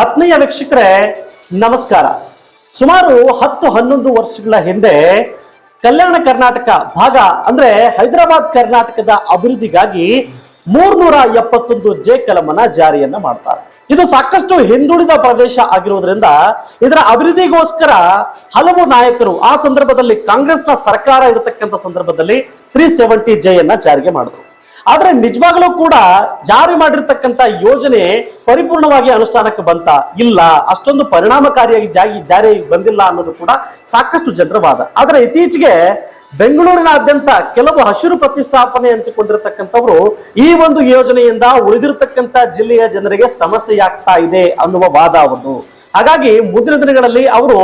ಆತ್ಮೀಯ ವೀಕ್ಷಕರೇ, ನಮಸ್ಕಾರ. ಸುಮಾರು ಹತ್ತು ಹನ್ನೊಂದು ವರ್ಷಗಳ ಹಿಂದೆ ಕಲ್ಯಾಣ ಕರ್ನಾಟಕ ಭಾಗ ಅಂದ್ರೆ ಹೈದರಾಬಾದ್ ಕರ್ನಾಟಕದ ಅಭಿವೃದ್ಧಿಗಾಗಿ ಮೂರ್ನೂರ ಎಪ್ಪತ್ತೊಂದು ಜೆ ಕಲಮನ್ನ ಜಾರಿಯನ್ನ ಮಾಡ್ತಾರೆ. ಇದು ಸಾಕಷ್ಟು ಹಿಂದುಳಿದ ಪ್ರದೇಶ ಆಗಿರುವುದರಿಂದ ಇದರ ಅಭಿವೃದ್ಧಿಗೋಸ್ಕರ ಹಲವು ನಾಯಕರು ಆ ಸಂದರ್ಭದಲ್ಲಿ ಕಾಂಗ್ರೆಸ್ನ ಸರ್ಕಾರ ಇರತಕ್ಕಂಥ ಸಂದರ್ಭದಲ್ಲಿ ತ್ರೀ ಸೆವೆಂಟಿ ಜೆ ಅನ್ನ ಜಾರಿಗೆ ಮಾಡಿದ್ರು. ಆದ್ರೆ ನಿಜವಾಗ್ಲೂ ಕೂಡ ಜಾರಿ ಮಾಡಿರ್ತಕ್ಕಂತ ಯೋಜನೆ ಪರಿಪೂರ್ಣವಾಗಿ ಅನುಷ್ಠಾನಕ್ಕೆ ಬಂತ? ಇಲ್ಲ. ಅಷ್ಟೊಂದು ಪರಿಣಾಮಕಾರಿಯಾಗಿ ಜಾಗಿ ಜಾರಿ ಬಂದಿಲ್ಲ ಅನ್ನೋದು ಕೂಡ ಸಾಕಷ್ಟು ಜನರ ವಾದ ಆದ್ರೆ ಇತ್ತೀಚೆಗೆ ಬೆಂಗಳೂರಿನಾದ್ಯಂತ ಕೆಲವು ಹಸಿರು ಪ್ರತಿಷ್ಠಾಪನೆ ಅನಿಸಿಕೊಂಡಿರ್ತಕ್ಕಂಥವ್ರು ಈ ಒಂದು ಯೋಜನೆಯಿಂದ ಉಳಿದಿರತಕ್ಕಂತ ಜಿಲ್ಲೆಯ ಜನರಿಗೆ ಸಮಸ್ಯೆಯಾಗ್ತಾ ಇದೆ ಅನ್ನುವ ವಾದ ಅವರದು ಹಾಗಾಗಿ ಮುಂದಿನ ದಿನಗಳಲ್ಲಿ ಅವರು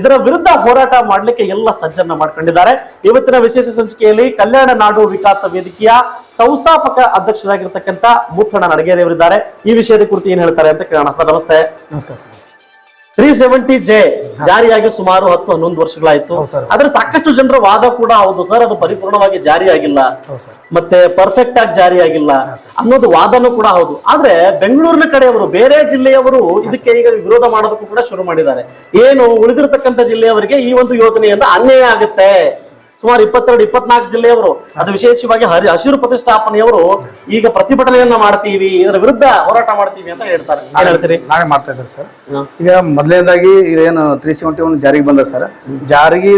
ಇದರ ವಿರುದ್ಧ ಹೋರಾಟ ಮಾಡಲಿಕ್ಕೆ ಎಲ್ಲ ಸಜ್ಜನ್ನ ಮಾಡ್ಕೊಂಡಿದ್ದಾರೆ. ಇವತ್ತಿನ ವಿಶೇಷ ಸಂಚಿಕೆಯಲ್ಲಿ ಕಲ್ಯಾಣ ನಾಡು ವಿಕಾಸ ವೇದಿಕೆಯ ಸಂಸ್ಥಾಪಕ ಅಧ್ಯಕ್ಷರಾಗಿರ್ತಕ್ಕಂಥ ಮುತ್ತಣ್ಣ ನಡಗೇರಿಯವರಿದ್ದಾರೆ. ಈ ವಿಷಯದ ಕುರಿತು ಏನ್ ಹೇಳ್ತಾರೆ ಅಂತ ಕೇಳೋಣ ಸರ್, ನಮಸ್ತೆ. ನಮಸ್ಕಾರ ಸರ್. ತ್ರೀ ಸೆವೆಂಟಿ ಜೆ ಜಾರಿಯಾಗಿ ಸುಮಾರು ಹತ್ತು ಹನ್ನೊಂದು ವರ್ಷಗಳಾಯ್ತು. ಆದ್ರೆ ಸಾಕಷ್ಟು ಜನರ ವಾದ ಕೂಡ ಹೌದು ಸರ್ ಅದು ಪರಿಪೂರ್ಣವಾಗಿ ಜಾರಿ ಆಗಿಲ್ಲ ಮತ್ತೆ ಪರ್ಫೆಕ್ಟ್ ಆಗಿ ಜಾರಿ ಆಗಿಲ್ಲ ಅನ್ನೋದು ವಾದನೂ ಕೂಡ ಹೌದು. ಆದ್ರೆ ಬೆಂಗಳೂರಿನ ಕಡೆಯವರು ಬೇರೆ ಜಿಲ್ಲೆಯವರು ಇದಕ್ಕೆ ಈಗ ವಿರೋಧ ಮಾಡೋದಕ್ಕೂ ಕೂಡ ಶುರು ಮಾಡಿದ್ದಾರೆ. ಏನು ಉಳಿದಿರತಕ್ಕಂತ ಜಿಲ್ಲೆಯವರಿಗೆ ಈ ಒಂದು ಯೋಜನೆಯಿಂದ ಅನ್ಯಾಯ ಆಗುತ್ತೆ. ಸುಮಾರು ಇಪ್ಪತ್ತೆರಡು ಇಪ್ಪತ್ನಾಲ್ಕು ಜಿಲ್ಲೆಯವರು ಅದು ವಿಶೇಷವಾಗಿ ಹರಿ ಹಸಿರು ಪ್ರತಿಷ್ಠಾಪನೆಯವರು ಈಗ ಪ್ರತಿಭಟನೆಯನ್ನ ಮಾಡ್ತೀವಿ ಇದರ ವಿರುದ್ಧ ಹೋರಾಟ ಮಾಡ್ತೀವಿ ಅಂತ ಹೇಳ್ತಾರೆ. ಏನ್ ಹೇಳ್ತೀರಿ? ನಾಳೆ ಮಾಡ್ತಾ ಇದ್ದಾರೆ ಸರ್. ಈಗ ಮೊದಲನೇದಾಗಿ ಇದೇನು ತ್ರೀ ಸೆವೆಂಟಿ ಒನ್ ಜಾರಿಗೆ ಬಂದ ಸರ್. ಜಾರಿಗೆ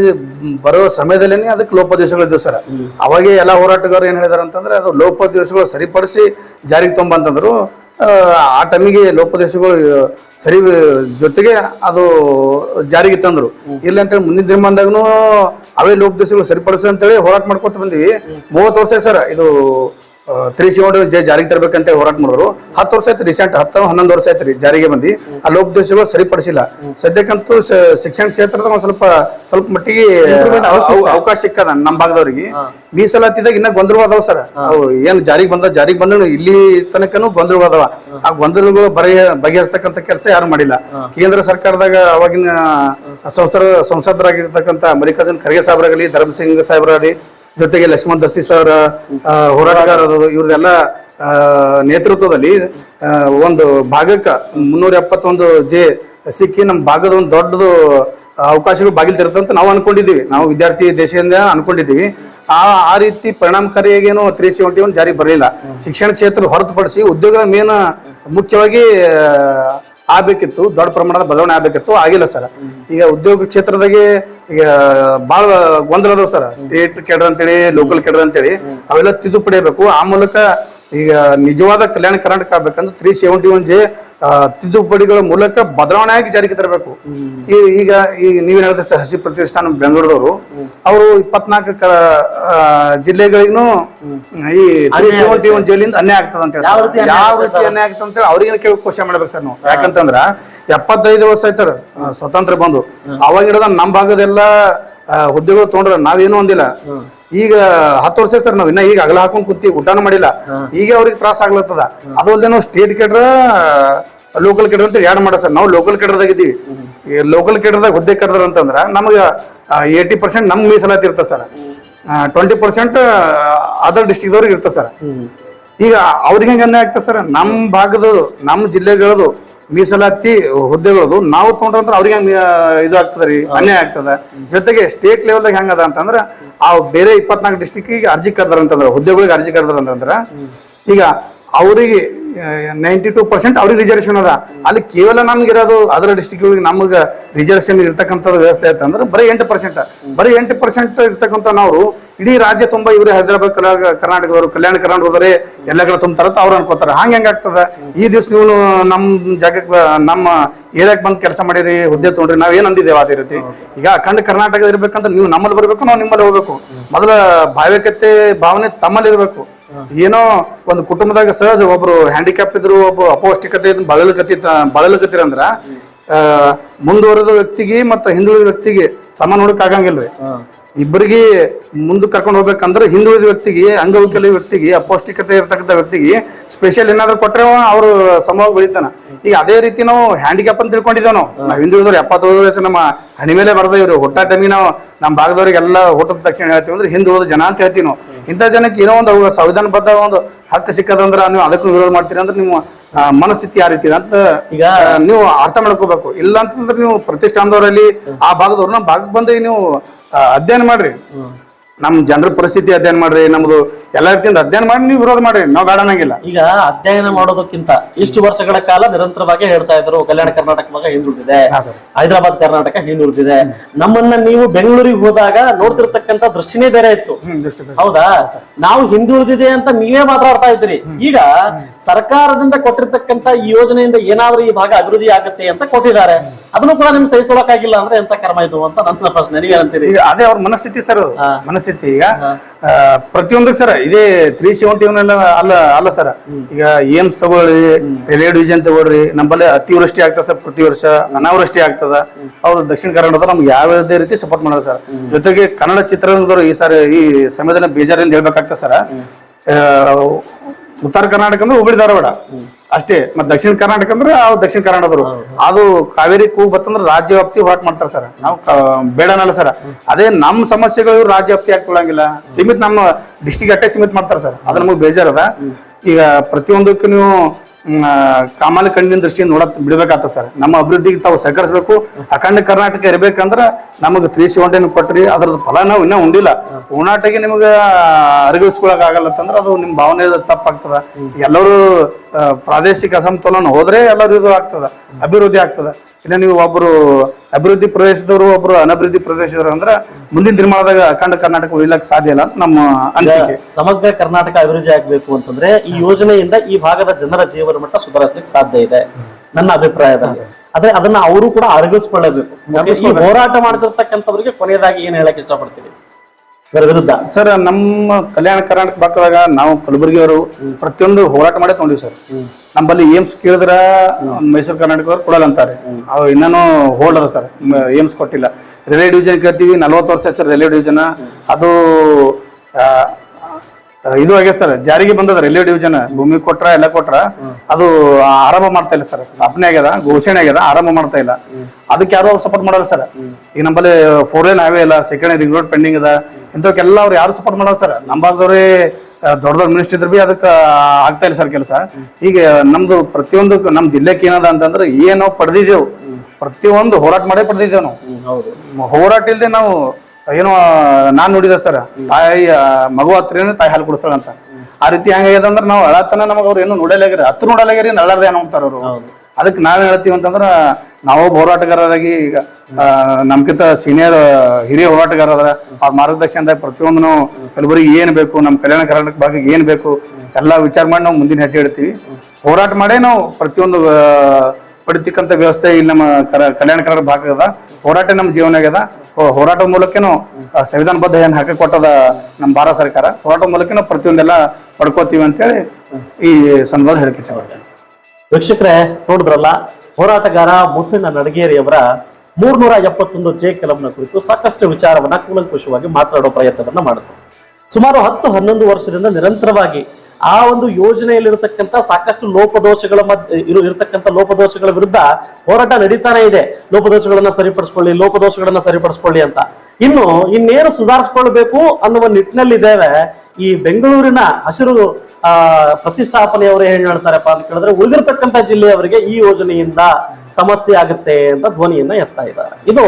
ಬರೋ ಸಮಯದಲ್ಲೇನೆ ಅದಕ್ಕೆ ಲೋಪದೇಶಗಳಿದ್ದವು ಸರ್. ಅವಾಗೆ ಎಲ್ಲ ಹೋರಾಟಗಾರರು ಏನ್ ಹೇಳಿದಾರೆ ಅಂತಂದ್ರೆ ಅದು ಲೋಪದೋಷಗಳು ಸರಿಪಡಿಸಿ ಜಾರಿಗೆ ತೊಂಬಂತಂದ್ರು ಆ, ಟೈಮಿಗೆ ಲೋಪದೇಶಗಳು ಸರಿ ಜೊತೆಗೆ ಅದು ಜಾರಿಗೆ ತಂದ್ರು. ಇಲ್ಲ ಅಂತೇಳಿ ಮುಂದಿನ ದಿನಮಾನದಾಗೂ ಅವೇ ಲೋಪದೇಶಗಳು ಸರಿಪಡಿಸ ಅಂತೇಳಿ ಹೋರಾಟ ಮಾಡ್ಕೊತ ಬಂದ್ವಿ. ಮೂವತ್ತು ವರ್ಷ ಸರ್ ಇದು ತ್ರೀ ಸೆವೆಂಟಿ ಜೆ ಜಾರಿಗೆ ತರಬೇಕಂತ ಹೋರಾಟ ಮಾಡೋರು. ಹತ್ತು ವರ್ಷ ಆಯ್ತು ರೀಸೆಂಟ್ ಹತ್ತು ಹನ್ನೊಂದು ವರ್ಷ ಆಯ್ತು ರೀ ಜಾರಿಗೆ ಬಂದು. ಆ ಲೋಪದೋಷಗಳು ಸರಿಪಡಿಸಿಲ್ಲ. ಸದ್ಯಕ್ಕಂತೂ ಶಿಕ್ಷಣ ಕ್ಷೇತ್ರದ ಒಂದ್ ಸ್ವಲ್ಪ ಸ್ವಲ್ಪ ಮಟ್ಟಿಗೆ ಅವ- ಅವಕಾಶ ಸಿಕ್ಕದ ನಮ್ಮ ಭಾಗದವ್ರಿಗೆ. ಮೀಸಲಾತಿದಾಗ ಇನ್ನ ಗೊಂದಲ ಅದಾವ ಸರ್. ಅವು ಏನ್ ಜಾರಿಗೆ ಬಂದ ಜಾರಿಗೆ ಬಂದ ಇಲ್ಲಿ ತನಕನು ಅದಾವ. ಆ ಗೊಂದಲಗಳು ಬರ ಬಗೆಹರಿಸ್ತಕ್ಕಂಥ ಕೆಲಸ ಯಾರು ಮಾಡಿಲ್ಲ. ಕೇಂದ್ರ ಸರ್ಕಾರದಾಗ ಅವಾಗಿನ ಸಂಸ್ಥರ ಸಂಸದರಾಗಿರ್ತಕ್ಕಂಥ ಮಲ್ಲಿಕಾರ್ಜುನ್ ಖರ್ಗೆ ಸಾಹೇಬ್ರಾಗಲಿ ಧರ್ಮಸಿಂಗ್ ಸಾಹೇಬ್ರಾಗಲಿ ಜೊತೆಗೆ ಲಕ್ಷ್ಮಣ್ ದರ್ಶಿ ಸರ್ ಹೋರಾಟಗಾರರು ಇವ್ರದೆಲ್ಲ ನೇತೃತ್ವದಲ್ಲಿ ಒಂದು ಭಾಗಕ್ಕೆ ಮುನ್ನೂರ ಎಪ್ಪತ್ತೊಂದು ಜೆ ಸಿಕ್ಕಿ ನಮ್ಮ ಭಾಗದ ಒಂದು ದೊಡ್ಡದು ಅವಕಾಶಗಳು ಬಾಗಿಲು ಅಂತ ನಾವು ಅನ್ಕೊಂಡಿದ್ದೀವಿ. ನಾವು ವಿದ್ಯಾರ್ಥಿ ದೇಶದಿಂದ ಅನ್ಕೊಂಡಿದ್ದೀವಿ. ಆ ಆ ರೀತಿ ಪರಿಣಾಮಕಾರಿಯಾಗೇನು ತ್ರೀ ಸೆವೆಂಟಿ ಒನ್ ಜಾರಿ ಬರಲಿಲ್ಲ. ಶಿಕ್ಷಣ ಕ್ಷೇತ್ರ ಹೊರತುಪಡಿಸಿ ಉದ್ಯೋಗದ ಮೇನ್ ಮುಖ್ಯವಾಗಿ ಆಗ್ಬೇಕಿತ್ತು, ದೊಡ್ಡ ಪ್ರಮಾಣದ ಬದಲಾವಣೆ ಆಗ್ಬೇಕಿತ್ತು, ಆಗಿಲ್ಲ ಸರ್. ಈಗ ಉದ್ಯೋಗ ಕ್ಷೇತ್ರದಾಗೆ ಈಗ ಬಹಳ ಗೊಂದಲ ಅದಾವ ಸರ್. ಸ್ಟೇಟ್ ಕೆಡ್ರ ಅಂತೇಳಿ, ಲೋಕಲ್ ಕೆಡ್ರ ಅಂತೇಳಿ, ಅವೆಲ್ಲ ತಿದ್ದುಪಡಿ ಬೇಕು ಆ ಮೂಲಕ ಈಗ ನಿಜವಾದ ಕಲ್ಯಾಣ ಕರ್ನಾಟಕ ಆಗ್ಬೇಕಂದ್ರೆ ತ್ರೀ ಸೆವೆಂಟಿ ಒನ್ ಜೆ ತಿದ್ದುಪಡಿಗಳ ಮೂಲಕ ಬದಲಾವಣೆಯಾಗಿ ಜಾರಿಗೆ ತರಬೇಕು. ಈ ಈಗ ಈ ನೀವೇನ್ ಹೇಳಿದ್ರೆ ಹಸಿ ಪ್ರತಿಷ್ಠಾನ ಬೆಂಗಳೂರದವರು ಅವರು ಇಪ್ಪತ್ನಾಲ್ಕು ಜಿಲ್ಲೆಗಳಿಗೂ ಈ ತ್ರೀ ಸೆವೆಂಟಿ ಒನ್ ಜೈಲಿಂದ ಅನ್ಯಾಯ ಆಗ್ತದೆ ಅಂತ ಅನ್ಯಾಯ ಯಾವ ರೀತಿ ಅನ್ಯಾಯ ಆಗ್ತದೆ ಅಂತೇಳಿ ಅವ್ರಿಗೇನು ಕೇಳಿ ಕೋಶ ಮಾಡ್ಬೇಕು ಸರ್ ನಾವು. ಯಾಕಂತಂದ್ರ ಎಪ್ಪತ್ತೈದು ವರ್ಷ ಆಯ್ತಾರ ಸ್ವತಂತ್ರ ಬಂದು. ಅವಾಗ ಹಿಡಿದ ನಮ್ಮ ಭಾಗದೆಲ್ಲ ಹುದ್ದೆಗಳು ತೊಗೊಂಡ್ರ ನಾವೇನು ಒಂದಿಲ್ಲ ಈಗ ಹತ್ತು ವರ್ಷ ಸರ್ ನಾವು ಇನ್ನ ಈಗ ಅಗಲ ಹಾಕೊಂಡ್ ಕುಂತಿ ಊಟನೂ ಮಾಡಿಲ್ಲ. ಈಗ ಅವ್ರಿಗೆ ತ್ರಾಸ ಆಗ್ಲತ್ತದ. ಅದು ಅಲ್ಲದೆ ನಾವು ಸ್ಟೇಟ್ ಕೆಡ್ರ ಲೋಕಲ್ ಕೆಡ್ರ ಅಂತ ಯಾಡ್ ಮಾಡ ಸರ್. ನಾವು ಲೋಕಲ್ ಕೆಡ್ರದಾಗ ಇದ್ದೀವಿ. ಈ ಲೋಕಲ್ ಕೆಡ್ರದಾಗ ಹುದ್ದೆ ಕಡ್ದ್ರ ಅಂತಂದ್ರ ನಮ್ಗೆ ಏಯ್ಟಿ ಪರ್ಸೆಂಟ್ ನಮ್ಗೆ ಮೀಸಲಾತಿ ಇರ್ತದೆ ಸರ್. ಟ್ವೆಂಟಿ ಪರ್ಸೆಂಟ್ ಅದರ್ ಡಿಸ್ಟಿಕ್ದವ್ರಿಗೆ ಇರ್ತದೆ ಸರ್. ಈಗ ಅವ್ರಿಗೆ ಹೆಂಗೆ ಅನ್ಯಾಯ ಆಗ್ತದೆ ಸರ್? ನಮ್ಮ ಭಾಗದ ನಮ್ಮ ಜಿಲ್ಲೆಗಳದು ಮೀಸಲಾತಿ ಹುದ್ದೆಗಳದು. ನಾವು ತೊಗೊಂಡ್ರಂದ್ರೆ ಅವ್ರಿಗೆ ಹೆಂಗ್ ಇದು ಆಗ್ತದೆ ರೀ? ಅನ್ಯಾಯ ಆಗ್ತದೆ. ಜೊತೆಗೆ ಸ್ಟೇಟ್ ಲೆವೆಲ್ದಾಗ ಹೆಂಗದ ಅಂತಂದ್ರೆ ಆ ಬೇರೆ ಇಪ್ಪತ್ನಾಲ್ಕು ಡಿಸ್ಟಿಕ್ಕಿಗೆ ಅರ್ಜಿ ಕರ್ದಾರ ಅಂತಂದ್ರ ಹುದ್ದೆಗಳಿಗೆ ಅರ್ಜಿ ಕರ್ದಾರ ಅಂತಂದ್ರೆ ಈಗ ಅವರಿಗೆ ನೈಂಟಿ ಟೂ ಪರ್ಸೆಂಟ್ ಅವ್ರಿಗೆ ರಿಸರ್ವೇಷನ್ ಅದ. ಅಲ್ಲಿ ಕೇವಲ ನಮ್ಗಿರೋದು ಅದರ ಡಿಸ್ಟಿಕ್ಗಳಿಗೆ ನಮಗೆ ರಿಸರ್ವೇಷನ್ ಇರ್ತಕ್ಕಂಥದ್ದು ವ್ಯವಸ್ಥೆ ಆಯ್ತು ಅಂದ್ರೆ ಬರೀ ಎಂಟು ಪರ್ಸೆಂಟ್. ಬರೀ ಎಂಟು ಪರ್ಸೆಂಟ್ ಇರ್ತಕ್ಕಂಥ ನಾವು ಇಡೀ ರಾಜ್ಯ ತುಂಬ ಇವರು ಹೈದರಾಬಾದ್ ಕರ್ನಾ- ಕರ್ನಾಟಕದವರು, ಕಲ್ಯಾಣ ಕರ್ನಾಟಕದವರೇ ಎಲ್ಲ ಕಡೆ ತುಂಬ್ತಾರ ಅವ್ರು ಅನ್ಕೋತಾರೆ. ಹಂಗೆ ಹೆಂಗಾಗ್ತದ ಈ ದಿವ್ಸ ನೀವು ನಮ್ಮ ಜಾಗಕ್ಕೆ ನಮ್ಮ ಏರಿಯಾಕ್ಕೆ ಬಂದು ಕೆಲಸ ಮಾಡಿರಿ, ಹುದ್ದೆ ತೊಗೊಂಡ್ರಿ, ನಾವು ಏನು ಅಂದಿದ್ದೇವೆ ಅದೇ ರೀತಿ. ಈಗ ಅಖಂಡ ಕರ್ನಾಟಕದ ಇರ್ಬೇಕಂದ್ರೆ ನೀವು ನಮ್ಮಲ್ಲಿ ಬರಬೇಕು, ನಾವು ನಿಮ್ಮಲ್ಲಿ ಹೋಗ್ಬೇಕು. ಮೊದಲ ಭಾವೈಕ್ಯತೆ ಭಾವನೆ ತಮ್ಮಲ್ಲಿ ಇರ್ಬೇಕು ಏನೋ ಒಂದು ಕುಟುಂಬದಾಗ ಸಹಜ ಒಬ್ರು ಹ್ಯಾಂಡಿಕ್ಯಾಪ್ ಇದ್ರು ಒಬ್ಬ ಅಪೌಷ್ಟಿಕತೆ ಬಳಲಕತಿ ಬಳಲಕತ್ತಿರಂದ್ರ ಅಂದ್ರ ಮುಂದುವರೆದ ವ್ಯಕ್ತಿಗೆ ಮತ್ತು ಹಿಂದುಳಿದ ವ್ಯಕ್ತಿಗೆ ಸಮಾನ ನೋಡಕ್ ಆಗಂಗಿಲ್ರಿ ಇಬ್ಬರಿಗೆ ಮುಂದೆ ಕರ್ಕೊಂಡು ಹೋಗ್ಬೇಕಂದ್ರೆ ಹಿಂದುಳಿದ ವ್ಯಕ್ತಿಗೆ ಅಂಗವಿಕಲ ವ್ಯಕ್ತಿಗೆ ಅಪೌಷ್ಟಿಕತೆ ಇರ್ತಕ್ಕಂಥ ವ್ಯಕ್ತಿಗೆ ಸ್ಪೆಷಲ್ ಏನಾದ್ರು ಕೊಟ್ಟರೆ ಅವರು ಸಮವಾಗಿ ಬೆಳಿತಾನ. ಈಗ ಅದೇ ರೀತಿ ನಾವು ಹ್ಯಾಂಡಿಕ್ಯಾಪ್ ಅಂತ ತಿಳ್ಕೊಂಡಿದ್ದೇವೆ ನಾವು. ನಾವು ಹಿಂದುಳಿದವ್ರು ಎಪ್ಪತ್ತೊಂದು ವರ್ಷ ನಮ್ಮ ಹಣಿ ಮೇಲೆ ಬರ್ದ ಇವ್ರು. ಹುಟ್ಟ ಟೈಮಿಗೆ ನಾವು ನಮ್ಮ ಭಾಗದವ್ರಿಗೆಲ್ಲ ಹೊಟ್ಟದ ತಕ್ಷಣ ಹೇಳ್ತೀವಿ ಅಂದ್ರೆ ಹಿಂದುಳಿದ ಜನ ಅಂತ ಹೇಳ್ತೀವಿ ನಾವು. ಇಂಥ ಜನಕ್ಕೆ ಏನೋ ಒಂದು ಸಂವಿಧಾನಬದ್ಧ ಒಂದು ಹಕ್ಕು ಸಿಕ್ಕದಂದ್ರೆ ನೀವು ಅದಕ್ಕೂ ವಿರೋಧ ಮಾಡ್ತೀರಿ ಅಂದ್ರೆ ನಿಮ್ಮ ಮನಸ್ಥಿತಿ ಯಾವ ರೀತಿ ಅಂತ ಈಗ ನೀವು ಅರ್ಥ ಮಾಡ್ಕೋಬೇಕು. ಇಲ್ಲ ಅಂತಂದ್ರೆ ನೀವು ಪ್ರತಿಷ್ಠಾನದವರಲ್ಲಿ ಆ ಭಾಗದವ್ರು ನಮ್ಮ ಭಾಗಕ್ಕೆ ಬಂದ್ರೆ ನೀವು ಅಧ್ಯಯನ ಮಾಡ್ರಿ. ನಮ್ಮ ಜನರ ಪರಿಸ್ಥಿತಿ ಅಧ್ಯಯನ ಮಾಡ್ರಿ ನಮ್ದು ಎಲ್ಲ ರೀತಿಯಿಂದ ಅಧ್ಯಯನ ಮಾಡಿ ನೀವು ವಿರೋಧ ಮಾಡ್ರಿ ನಾವು ಬೇಡ ಅನ್ನಂಗಿಲ್ಲ. ಈಗ ಅಧ್ಯಯನ ಮಾಡೋದಕ್ಕಿಂತ ಇಷ್ಟು ವರ್ಷಗಳ ಕಾಲ ನಿರಂತರವಾಗಿ ಹೇಳ್ತಾ ಇದ್ರು ಕಲ್ಯಾಣ ಕರ್ನಾಟಕ ಭಾಗ ಹಿಂದುಳಿದಿದೆ ಹೈದರಾಬಾದ್ ಕರ್ನಾಟಕ ಹಿಂದುಳಿದಿದೆ ನಮ್ಮನ್ನ ನೀವು ಬೆಂಗಳೂರಿಗೆ ಹೋದಾಗ ನೋಡ್ತಿರ್ತಕ್ಕಂತ ದೃಷ್ಟಿನೇ ಬೇರೆ ಇತ್ತು. ಹೌದಾ? ನಾವು ಹಿಂದುಳಿದಿದೆ ಅಂತ ನೀವೇ ಮಾತಾಡ್ತಾ ಇದ್ರಿ ಈಗ ಸರ್ಕಾರದಿಂದ ಕೊಟ್ಟಿರ್ತಕ್ಕಂತ ಈ ಯೋಜನೆಯಿಂದ ಏನಾದ್ರೂ ಈ ಭಾಗ ಅಭಿವೃದ್ಧಿ ಆಗುತ್ತೆ ಅಂತ ಕೊಟ್ಟಿದ್ದಾರೆ. ಅದನ್ನು ಕೂಡ ನಿಮ್ಗೆ ಸಹಿಸೋಕಾಗಿಲ್ಲ ಅಂದ್ರೆ ಎಂತ ಕರ್ಮ ಇದು ಅಂತ ನನ್ನ ಪ್ರಶ್ನೆ. ನೀವೇನಂತೀರಿ ಅದೇ ಅವ್ರ ಮನಸ್ಥಿತಿ ಸರ್ ಅದು. ಹಾ. ಮನಸ್ಥಿತಿ ಈಗ ಪ್ರತಿಯೊಂದಕ್ಕೆ ಸರ್ ಇದೇ ತ್ರೀ ಸೆವೆಂಟಿ ಅಲ್ಲ ಅಲ್ಲ ಸರ್. ಈಗ ಏಮ್ಸ್ ತಗೊಳ್ರಿ ರೈಲ್ವೆ ಡಿವಿಷನ್ ತಗೊಳ್ರಿ ನಮ್ಮಲ್ಲಿ ಅತಿವೃಷ್ಟಿ ಆಗ್ತದೆ ಸರ್ ಪ್ರತಿ ವರ್ಷ ಅನಾವೃಷ್ಟಿ ಆಗ್ತದ. ಅವ್ರು ದಕ್ಷಿಣ ಕನ್ನಡದ ನಮ್ಗೆ ಯಾವುದೇ ರೀತಿ ಸಪೋರ್ಟ್ ಮಾಡೋದು ಸರ್. ಜೊತೆಗೆ ಕನ್ನಡ ಚಿತ್ರರಂಗದವರು ಈ ಸಾರಿ ಈ ಸಮಯದಲ್ಲಿ ಬೇಜಾರಿಂದ ಹೇಳ್ಬೇಕಾಗ್ತದೆ ಸರ್. ಉತ್ತರ ಕರ್ನಾಟಕ ಅಂದ್ರೆ ಹುಬ್ಬಳ್ಳಿ ಧಾರವಾಡ. ಅಷ್ಟೇ, ಮತ್ತೆ ದಕ್ಷಿಣ ಕರ್ನಾಟಕ ಅಂದ್ರೆ ದಕ್ಷಿಣ ಕರ್ನಾಟಕದವರು. ಅದು ಕಾವೇರಿ ಕೂ ಬತ್ತಂದ್ರೆ ರಾಜ್ಯ ವ್ಯಾಪ್ತಿ ಹೋರಾಟ ಮಾಡ್ತಾರೆ ಸರ್. ನಾವು ಬೇಡನಲ್ಲ ಸರ್. ಅದೇ ನಮ್ಮ ಸಮಸ್ಯೆಗಳು ರಾಜ್ಯ ವ್ಯಾಪ್ತಿ ಹಾಕೊಳ್ಳಂಗಿಲ್ಲ ಸೀಮಿತ ನಮ್ಮ ಡಿಸ್ಟಿಕ್ ಅಟ್ಟೆ ಸೀಮಿತ ಮಾಡ್ತಾರೆ ಸರ್. ಅದು ನಮಗೆ ಬೇಜಾರದ ಈಗ ಪ್ರತಿಯೊಂದಕ್ಕೂ ನೀವು ಕಾಮಾಲಿ ಕಣ್ಣಿನ ದೃಷ್ಟಿಯಿಂದ ನೋಡಕ್ ಬಿಡ್ಬೇಕಾಗ್ತದೆ ಸರ್. ನಮ್ಮ ಅಭಿವೃದ್ಧಿಗೆ ತಾವು ಸಹಕರಿಸಬೇಕು. ಅಖಂಡ ಕರ್ನಾಟಕ ಇರಬೇಕಂದ್ರೆ ನಮಗೆ ತ್ರೀ ಸೆವೆಂಟಿನ ಕೊಟ್ರಿ, ಅದ್ರದ್ದು ಫಲ ನಾವು ಇನ್ನೂ ಉಂಡಿಲ್ಲ. ಉಣಾಟಗೆ ನಿಮಗೆ ಅರಗಿಸ್ಕೊಳಕ್ ಆಗಲ್ಲ ಅಂತಂದ್ರೆ ಅದು ನಿಮ್ಮ ಭಾವನೆ ತಪ್ಪಾಗ್ತದ. ಎಲ್ಲರೂ ಪ್ರಾದೇಶಿಕ ಅಸಮತೋಲನ ಹೋದ್ರೆ ಎಲ್ಲರೂ ಇದು ಆಗ್ತದ, ಅಭಿವೃದ್ಧಿ ಆಗ್ತದ. ಇನ್ನು ನೀವು ಒಬ್ರು ಅಭಿವೃದ್ಧಿ ಪ್ರದೇಶದವರು ಒಬ್ರು ಅನಭಿವೃದ್ಧಿ ಪ್ರದೇಶದವರು ಅಂದ್ರೆ ಮುಂದಿನ ದಿನಮಾನದಾಗ ಅಖಂಡ ಕರ್ನಾಟಕ ಉಳಿಲಕ್ ಸಾಧ್ಯ ಇಲ್ಲ ಅಂತ ನಮ್ಮ ಅನಿಸಿಕೆ. ಸಮಗ್ರ ಕರ್ನಾಟಕ ಅಭಿವೃದ್ಧಿ ಆಗ್ಬೇಕು ಅಂತಂದ್ರೆ ಈ ಯೋಜನೆಯಿಂದ ಈ ಭಾಗದ ಜನರ ಜೀವನ ಮಟ್ಟ ಸುಧಾರಿಸಲಿಕ್ಕೆ ಸಾಧ್ಯ ಇದೆ ನನ್ನ ಅಭಿಪ್ರಾಯದ ಆದ್ರೆ ಅದನ್ನ ಅವರು ಕೂಡ ಅರಗಿಸ್ಕೊಳ್ಳಬೇಕು. ಹೋರಾಟ ಮಾಡ್ತಿರ್ತಕ್ಕಂಥವ್ರಿಗೆ ಕೊನೆಯದಾಗಿ ಏನ್ ಹೇಳಕ್ ಇಷ್ಟಪಡ್ತೀವಿ ವಿರುದ್ಧ. ಸರ್ ನಮ್ಮ ಕಲ್ಯಾಣ ಕರ್ನಾಟಕ ಭಾಗದಾಗ ನಾವು ಕಲಬುರಗಿಯವರು ಪ್ರತಿಯೊಂದು ಹೋರಾಟ ಮಾಡಿ ತಗೊಂಡಿವಿ ಸರ್. ನಮ್ಮಲ್ಲಿ ಏಮ್ಸ್ ಕೇಳಿದ್ರ ಮೈಸೂರು ಕರ್ನಾಟಕದವ್ರು ಕೊಡಲ್ಲ ಅಂತಾರೆ. ಅವು ಇನ್ನೂ ಹೋಲ್ಡ್ ಅದ ಸರ್. ಏಮ್ಸ್ ಕೊಟ್ಟಿಲ್ಲ. ರೈಲ್ವೆ ಡಿವಿಜನ್ ಕೇಳ್ತೀವಿ ನಲ್ವತ್ತು ವರ್ಷ ಸರ್ ರೈಲ್ವೆ ಡಿವಿಜನ್ ಅದು ಇದು ಆಗ್ಯದ ಸರ್. ಜಾರಿಗೆ ಬಂದದ ರೈಲ್ವೆ ಡಿವಿಜನ್ ಭೂಮಿ ಕೊಟ್ರ ಎಲ್ಲ ಕೊಟ್ರ ಅದು ಆರಂಭ ಮಾಡ್ತಾ ಇಲ್ಲ ಸರ್. ಸ್ಥಾಪನೆ ಆಗ್ಯದ ಘೋಷಣೆ ಆಗ್ಯದ ಆರಂಭ ಮಾಡ್ತಾ ಇಲ್ಲ. ಅದಕ್ಕೆ ಯಾರು ಸಪೋರ್ಟ್ ಮಾಡಲ್ಲ ಸರ್. ಈಗ ನಮ್ಮಲ್ಲಿ ಫೋರ್ ಲೈನ್ ಹೈವೇ ಇಲ್ಲ ಸೆಕೆಂಡ್ ರಿಂಗ್ ರೋಡ್ ಪೆಂಡಿಂಗ್ ಅದ. ಇಂಥವಕ್ಕೆಲ್ಲ ಅವ್ರು ಯಾರು ಸಪೋರ್ಟ್ ಮಾಡೋದು ಸರ್. ನಮ್ಮ ಭಾಗದವ್ರೇ ದೊಡ್ಡ ದೊಡ್ಡ ಮಿನಿಸ್ಟರ್ ಇದ್ರು ಬಿ ಅದಕ್ಕೆ ಆಗ್ತಾ ಇಲ್ಲ ಸರ್ ಕೆಲಸ. ಈಗ ನಮ್ದು ಪ್ರತಿಯೊಂದು ನಮ್ಮ ಜಿಲ್ಲೆಗೆ ಏನದ ಅಂತಂದ್ರೆ ಏನೋ ಪಡೆದಿದ್ದೇವು. ಪ್ರತಿಯೊಂದು ಹೋರಾಟ ಮಾಡೇ ಪಡೆದಿದ್ದೇವೆ ನಾವು. ಹೌದು. ಹೋರಾಟ ಇಲ್ಲದೆ ನಾವು ಏನೋ ನಾನ್ ನೋಡಿದೆ ಸರ್. ತಾಯಿ ಮಗು ಹತ್ರ ತಾಯಿ ಹಾಲು ಕುಡಿಸ್ತಾಳ ಅಂತ. ಆ ರೀತಿ ಹೆಂಗಾಗ್ಯದ ಅಂದ್ರೆ ನಾವು ಅಳತನ ನಮಗೆ ಅವ್ರು ಏನು ನೋಡಲಾಗ್ಯಾರ. ಹತ್ರ ನೋಡಲಾಗ್ಯಾರಿ ನಳ್ಳಾರ್ದೆ ಏನೋ ಅಂತಾರ ಅವರು. ಅದಕ್ಕೆ ನಾವು ಹೇಳ್ತೀವಿ ಅಂತಂದ್ರೆ, ನಾವು ಹೋರಾಟಗಾರರಾಗಿ ಈಗ ನಮ್ಗಿಂತ ಸೀನಿಯರ್ ಹಿರಿಯ ಹೋರಾಟಗಾರರ ಅವ್ರ ಮಾರ್ಗದರ್ಶನದಾಗ ಪ್ರತಿಯೊಂದು ಕಲಬುರಗಿ ಏನು ಬೇಕು ನಮ್ಮ ಕಲ್ಯಾಣ ಕರ್ನಾಟಕ ಭಾಗ ಏನು ಬೇಕು, ಎಲ್ಲ ವಿಚಾರ ಮಾಡಿ ನಾವು ಮುಂದಿನ ಹೆಜ್ಜೆ ಇಡ್ತೀವಿ. ಹೋರಾಟ ಮಾಡೇ ನಾವು ಪ್ರತಿಯೊಂದು ಪಡಿತಕ್ಕಂಥ ವ್ಯವಸ್ಥೆ ಇಲ್ಲಿ ನಮ್ಮ ಕಲ್ಯಾಣ ಕರ್ನಾಟಕ ಭಾಗ ಅದ. ಹೋರಾಟ ನಮ್ಮ ಜೀವನ ಆಗ್ಯದ ಹೋರಾಟದ ಮೂಲಕನೂ ಸಂವಿಧಾನಬದ್ಧ ಏನು ಹಾಕಿ ಕೊಟ್ಟದ ನಮ್ಮ ಭಾರತ ಸರ್ಕಾರ, ಹೋರಾಟದ ಮೂಲಕ ಪ್ರತಿಯೊಂದೆಲ್ಲ ಪಡ್ಕೋತೀವಿ ಅಂತೇಳಿ ಈ ಸಂದರ್ಭದಲ್ಲಿ ಹೇಳಿಕೆ ವೀಕ್ಷಕರೇ, ನೋಡಿದ್ರಲ್ಲ, ಹೋರಾಟಗಾರ ಮುತ್ತಿನ ನಡಗೇರಿಯವರ ಮೂರ್ನೂರ ಎಪ್ಪತ್ತೊಂದು ಜೆ ಕಲಂನ ಕುರಿತು ಸಾಕಷ್ಟು ವಿಚಾರವನ್ನ ಕೂಲಂಕುಷವಾಗಿ ಮಾತನಾಡೋ ಪ್ರಯತ್ನವನ್ನ ಮಾಡುತ್ತೆ ಸುಮಾರು ಹತ್ತು ಹನ್ನೊಂದು ವರ್ಷದಿಂದ ನಿರಂತರವಾಗಿ ಆ ಒಂದು ಯೋಜನೆಯಲ್ಲಿರತಕ್ಕಂತ ಸಾಕಷ್ಟು ಲೋಪದೋಷಗಳ ಮಧ್ಯ ಇರು ಇರತಕ್ಕಂತ ಲೋಪದೋಷಗಳ ವಿರುದ್ಧ ಹೋರಾಟ ನಡೀತಾನೆ ಇದೆ. ಲೋಪದೋಷಗಳನ್ನ ಸರಿಪಡಿಸ್ಕೊಳ್ಳಿ ಲೋಪದೋಷಗಳನ್ನ ಸರಿಪಡಿಸ್ಕೊಳ್ಳಿ ಅಂತ. ಇನ್ನು ಇನ್ನೇನು ಸುಧಾರಿಸ್ಕೊಳ್ಬೇಕು ಅನ್ನುವ ನಿಟ್ಟಿನಲ್ಲಿದ್ದೇವೆ. ಈ ಬೆಂಗಳೂರಿನ ಹಸಿರು ಪ್ರತಿಷ್ಠಾಪನೆಯವರು ಏನ್ ಹೇಳ್ತಾರಪ್ಪ ಅಂತ ಕೇಳಿದ್ರೆ ಉಳಿದಿರ್ತಕ್ಕಂಥ ಜಿಲ್ಲೆಯವರಿಗೆ ಈ ಯೋಜನೆಯಿಂದ ಸಮಸ್ಯೆ ಆಗುತ್ತೆ ಅಂತ ಧ್ವನಿಯನ್ನ ಎತ್ತಾ ಇದ್ದಾರೆ. ಇದು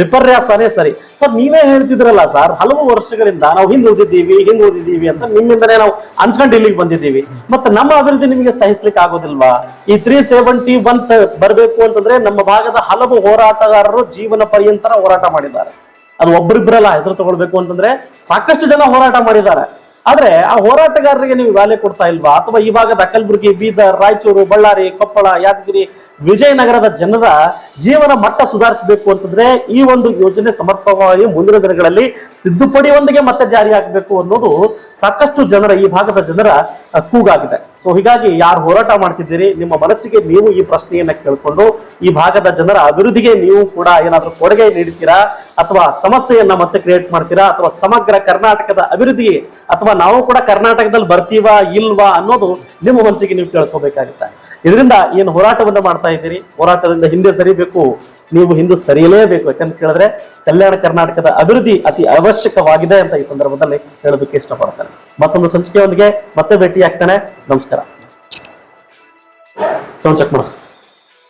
ವಿಪರ್ಯಾಸನೇ ಸರಿ. ಸರ್, ನೀವೇ ಹೇಳ್ತಿದ್ರಲ್ಲ ಸರ್, ಹಲವು ವರ್ಷಗಳಿಂದ ನಾವು ಹಿಂದೆ ಹಿಂದುಳಿದಿದ್ದೀವಿ ಹಿಂದೆ ಉಳಿದಿದ್ದೀವಿ ಅಂತ ನಿಮ್ಮಿಂದನೇ ನಾವು ಹಂಚ್ಕೊಂಡು ಇಲ್ಲಿಗೆ ಬಂದಿದ್ದೀವಿ. ಮತ್ತೆ ನಮ್ಮ ಅಭಿವೃದ್ಧಿ ನಿಮಗೆ ಸಹಿಸ್ಲಿಕ್ಕೆ ಆಗೋದಿಲ್ವಾ? ಈ ತ್ರೀ ಸೆವೆಂಟಿ ಒನ್ ಬರಬೇಕು ಅಂತಂದ್ರೆ ನಮ್ಮ ಭಾಗದ ಹಲವು ಹೋರಾಟಗಾರರು ಜೀವನ ಪರ್ಯಂತರ ಹೋರಾಟ ಮಾಡಿದ್ದಾರೆ. ಅದು ಒಬ್ಬರಿಬ್ಬರಲ್ಲ ಹೆಸರು ತಗೊಳ್ಬೇಕು ಅಂತಂದ್ರೆ ಸಾಕಷ್ಟು ಜನ ಹೋರಾಟ ಮಾಡಿದ್ದಾರೆ. ಆದ್ರೆ ಆ ಹೋರಾಟಗಾರರಿಗೆ ನೀವು ವ್ಯಾಲ್ಯೂ ಕೊಡ್ತಾ ಇಲ್ವಾ? ಅಥವಾ ಈ ಭಾಗದ ಕಲಬುರಗಿ ಬೀದರ್, ರಾಯಚೂರು, ಬಳ್ಳಾರಿ, ಕೊಪ್ಪಳ, ಯಾದಗಿರಿ, ವಿಜಯನಗರದ ಜನರ ಜೀವನ ಮಟ್ಟ ಸುಧಾರಿಸಬೇಕು ಅಂತಂದ್ರೆ ಈ ಒಂದು ಯೋಜನೆ ಸಮರ್ಪಕವಾಗಿ ಮುಂದಿನ ದಿನಗಳಲ್ಲಿ ತಿದ್ದುಪಡಿಯೊಂದಿಗೆ ಮತ್ತೆ ಜಾರಿ ಆಗಬೇಕು ಅನ್ನೋದು ಸಾಕಷ್ಟು ಜನರ, ಈ ಭಾಗದ ಜನರ ಕೂಗಾಗಿದೆ. ಸೊ ಹೀಗಾಗಿ ಯಾರು ಹೋರಾಟ ಮಾಡ್ತಿದ್ದೀರಿ, ನಿಮ್ಮ ಮನಸ್ಸಿಗೆ ನೀವು ಈ ಪ್ರಶ್ನೆಯನ್ನ ಕೇಳ್ಕೊಂಡು, ಈ ಭಾಗದ ಜನರ ಅಭಿವೃದ್ಧಿಗೆ ನೀವು ಕೂಡ ಏನಾದರೂ ಕೊಡುಗೆ ನೀಡ್ತೀರಾ ಅಥವಾ ಸಮಸ್ಯೆಯನ್ನ ಮತ್ತೆ ಕ್ರಿಯೇಟ್ ಮಾಡ್ತೀರಾ, ಅಥವಾ ಸಮಗ್ರ ಕರ್ನಾಟಕದ ಅಭಿವೃದ್ಧಿ, ಅಥವಾ ನಾವು ಕೂಡ ಕರ್ನಾಟಕದಲ್ಲಿ ಬರ್ತೀವಾ, ಇಲ್ವಾ ಅನ್ನೋದು ನಿಮ್ಮ ಮನಸ್ಸಿಗೆ ನೀವು ಕೇಳ್ಕೋಬೇಕಾಗುತ್ತೆ. ಇದರಿಂದ ಏನು ಹೋರಾಟವನ್ನು ಮಾಡ್ತಾ ಇದ್ದೀರಿ? ಹೋರಾಟದಿಂದ ಹಿಂದೆ ಸರಿಬೇಕು, ನೀವು ಹಿಂದೆ ಸರಿಯಲೇಬೇಕು. ಯಾಕಂತ ಕೇಳಿದ್ರೆ, ಕಲ್ಯಾಣ ಕರ್ನಾಟಕದ ಅಭಿವೃದ್ಧಿ ಅತಿ ಅವಶ್ಯಕವಾಗಿದೆ ಅಂತ ಈ ಸಂದರ್ಭದಲ್ಲಿ ಹೇಳೋದಕ್ಕೆ ಇಷ್ಟಪಡ್ತಾರೆ ಮತ್ತೊಂದು ಸಂಚಿಕೆಯೊಂದಿಗೆ ಮತ್ತೆ ಭೇಟಿ ಆಗ್ತಾನೆ ನಮಸ್ಕಾರ. ಸೌಂಡ್ ಚೆಕ್ ಮಾಡು